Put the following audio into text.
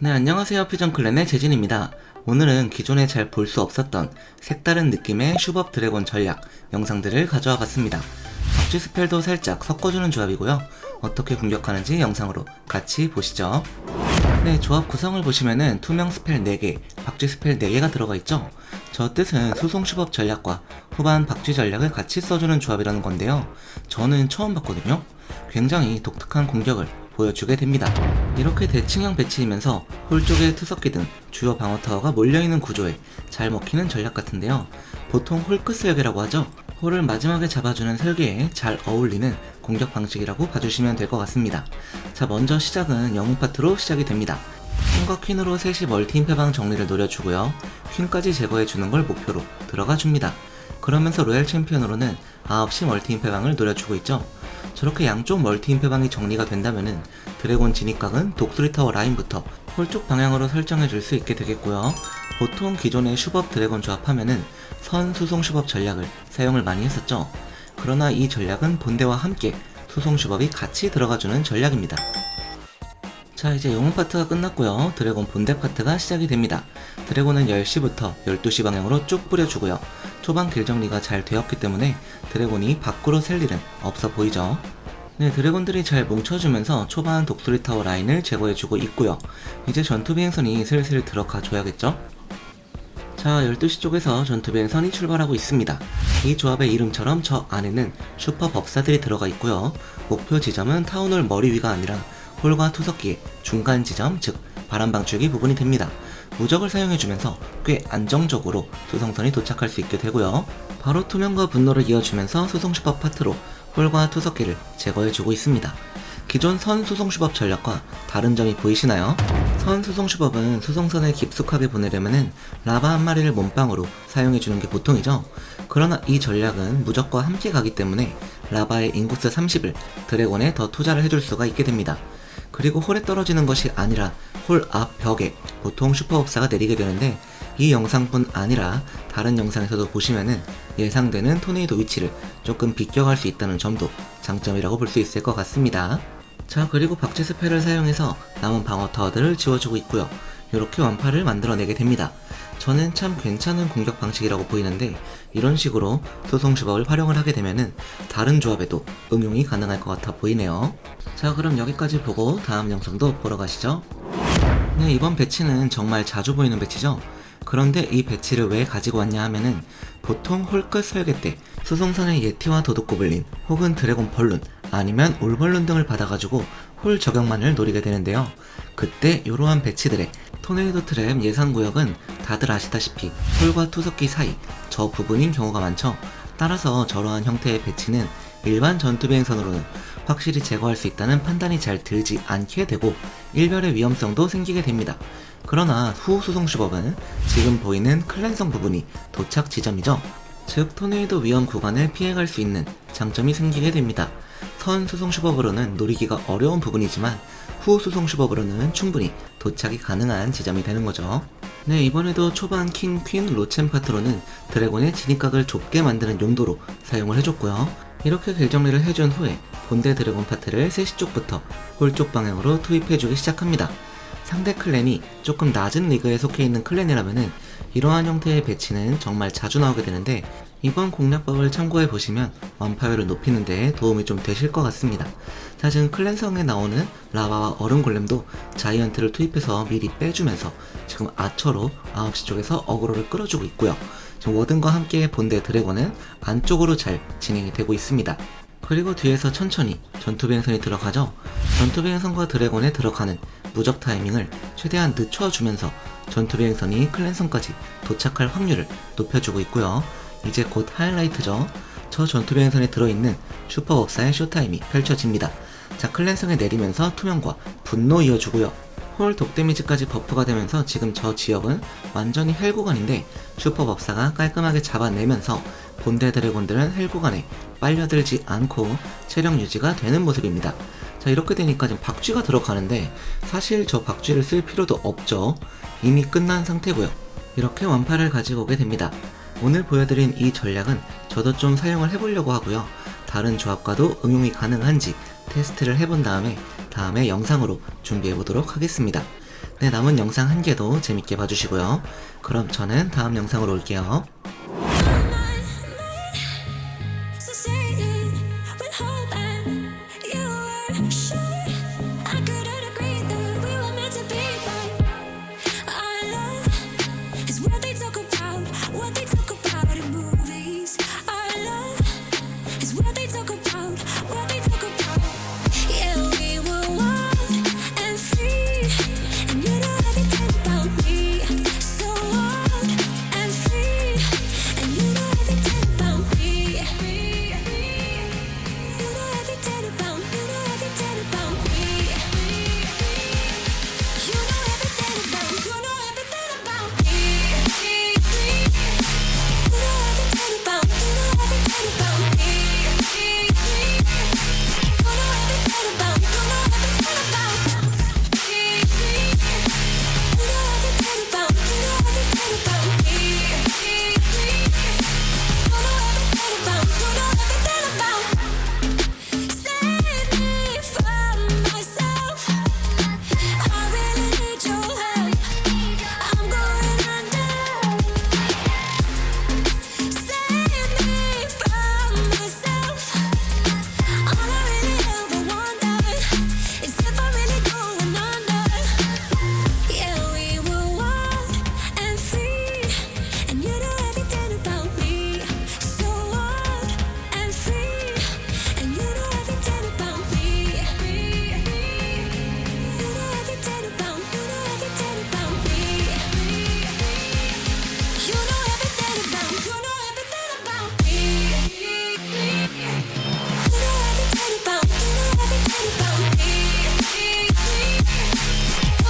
네, 안녕하세요. 퓨전클랜의 재진입니다. 오늘은 기존에 잘 볼 수 없었던 색다른 느낌의 슈법 드래곤 전략 영상들을 가져와 봤습니다. 박쥐 스펠도 살짝 섞어주는 조합이고요. 어떻게 공격하는지 영상으로 같이 보시죠. 네, 조합 구성을 보시면은 투명 스펠 4개, 박쥐 스펠 4개가 들어가 있죠. 저 뜻은 수송 슈법 전략과 후반 박쥐 전략을 같이 써주는 조합이라는 건데요. 저는 처음 봤거든요. 굉장히 독특한 공격을 보여주게 됩니다. 이렇게 대칭형 배치이면서 홀 쪽에 투석기 등 주요 방어 타워가 몰려있는 구조에 잘 먹히는 전략 같은데요. 보통 홀끝 설계라고 하죠. 홀을 마지막에 잡아주는 설계에 잘 어울리는 공격 방식이라고 봐주시면 될 것 같습니다. 자, 먼저 시작은 영웅 파트로 시작이 됩니다. 퀸과 퀸으로 셋이 멀티 임페방 정리를 노려주고요. 퀸까지 제거해주는 걸 목표로 들어가 줍니다. 그러면서 로얄 챔피언으로는 9시 멀티 임페방을 노려주고 있죠. 저렇게 양쪽 멀티 임페방이 정리가 된다면은 드래곤 진입각은 독수리 타워 라인부터 홀쪽 방향으로 설정해 줄 수 있게 되겠고요. 보통 기존의 슈법 드래곤 조합하면은 선 수송 슈법 전략을 사용을 많이 했었죠. 그러나 이 전략은 본대와 함께 수송 슈법이 같이 들어가주는 전략입니다. 자 이제 영웅 파트가 끝났고요. 드래곤 본대 파트가 시작이 됩니다. 드래곤은 10시부터 12시 방향으로 쭉 뿌려주고요. 초반 길 정리가 잘 되었기 때문에 드래곤이 밖으로 셀 일은 없어 보이죠. 네 드래곤들이 잘 뭉쳐주면서 초반 독수리 타워 라인을 제거해주고 있고요. 이제 전투 비행선이 슬슬 들어가 줘야겠죠? 자 12시 쪽에서 전투 비행선이 출발하고 있습니다. 이 조합의 이름처럼 저 안에는 슈퍼 법사들이 들어가 있고요. 목표 지점은 타운홀 머리 위가 아니라 홀과 투석기의 중간 지점, 즉 바람 방출기 부분이 됩니다. 무적을 사용해주면서 꽤 안정적으로 수송선이 도착할 수 있게 되고요. 바로 투명과 분노를 이어주면서 수송슈법 파트로 홀과 투석기를 제거해주고 있습니다. 기존 선 수송슈법 전략과 다른 점이 보이시나요? 선 수송슈법은 수송선을 깊숙하게 보내려면은 라바 한 마리를 몸빵으로 사용해주는 게 보통이죠. 그러나 이 전략은 무적과 함께 가기 때문에 라바의 인구스 30을 드래곤에 더 투자를 해줄 수가 있게 됩니다. 그리고 홀에 떨어지는 것이 아니라 홀 앞 벽에 보통 슈퍼업사가 내리게 되는데 이 영상뿐 아니라 다른 영상에서도 보시면은 예상되는 토네이도 위치를 조금 비껴갈 수 있다는 점도 장점이라고 볼 수 있을 것 같습니다. 자 그리고 박쥐 스펠을 사용해서 남은 방어 타워들을 지워주고 있고요. 이렇게 완파를 만들어내게 됩니다. 저는 참 괜찮은 공격 방식이라고 보이는데 이런 식으로 소송 주법을 활용을 하게 되면은 다른 조합에도 응용이 가능할 것 같아 보이네요. 자 그럼 여기까지 보고 다음 영상도 보러 가시죠. 네 이번 배치는 정말 자주 보이는 배치죠. 그런데 이 배치를 왜 가지고 왔냐 하면은 보통 홀끝 설계 때 수송선의 예티와 도둑고블린 혹은 드래곤 벌룬 아니면 올벌룬 등을 받아가지고 홀 저격만을 노리게 되는데요. 그때 이러한 배치들의 토네이도 트랩 예상 구역은 다들 아시다시피 홀과 투석기 사이 저 부분인 경우가 많죠. 따라서 저러한 형태의 배치는 일반 전투 비행선으로는 확실히 제거할 수 있다는 판단이 잘 들지 않게 되고 일별의 위험성도 생기게 됩니다. 그러나 후 수송 슈법은 지금 보이는 클랜성 부분이 도착 지점이죠. 즉 토네이도 위험 구간을 피해갈 수 있는 장점이 생기게 됩니다. 선 수송 슈법으로는 노리기가 어려운 부분이지만 후 수송 슈법으로는 충분히 도착이 가능한 지점이 되는 거죠. 네, 이번에도 초반 킹, 퀸, 로첸 파트로는 드래곤의 진입각을 좁게 만드는 용도로 사용을 해줬고요. 이렇게 길 정리를 해준 후에 본대 드래곤 파트를 3시 쪽부터 홀 쪽 방향으로 투입해주기 시작합니다. 상대 클랜이 조금 낮은 리그에 속해 있는 클랜이라면은 이러한 형태의 배치는 정말 자주 나오게 되는데 이번 공략법을 참고해 보시면 완파율을 높이는 데 도움이 좀 되실 것 같습니다. 자 지금 클랜성에 나오는 라바와 얼음 골렘도 자이언트를 투입해서 미리 빼주면서 지금 아처로 9시 쪽에서 어그로를 끌어주고 있고요. 지금 워든과 함께 본대 드래곤은 안쪽으로 잘 진행이 되고 있습니다. 그리고 뒤에서 천천히 전투 비행선이 들어가죠. 전투 비행선과 드래곤에 들어가는 무적 타이밍을 최대한 늦춰주면서 전투 비행선이 클랜선까지 도착할 확률을 높여주고 있고요. 이제 곧 하이라이트죠. 저 전투 비행선에 들어있는 슈퍼법사의 쇼타임이 펼쳐집니다. 자, 클랜성에 내리면서 투명과 분노 이어주고요. 홀 독데미지까지 버프가 되면서 지금 저 지역은 완전히 헬 구간인데 슈퍼법사가 깔끔하게 잡아내면서 본대 드래곤들은 헬 구간에 빨려들지 않고 체력 유지가 되는 모습입니다. 자 이렇게 되니까 지금 박쥐가 들어가는데 사실 저 박쥐를 쓸 필요도 없죠. 이미 끝난 상태고요. 이렇게 완파를 가지고 오게 됩니다. 오늘 보여드린 이 전략은 저도 좀 사용을 해보려고 하고요. 다른 조합과도 응용이 가능한지 테스트를 해본 다음에 다음에 영상으로 준비해 보도록 하겠습니다. 네, 남은 영상 한 개도 재밌게 봐주시고요. 그럼 저는 다음 영상으로 올게요.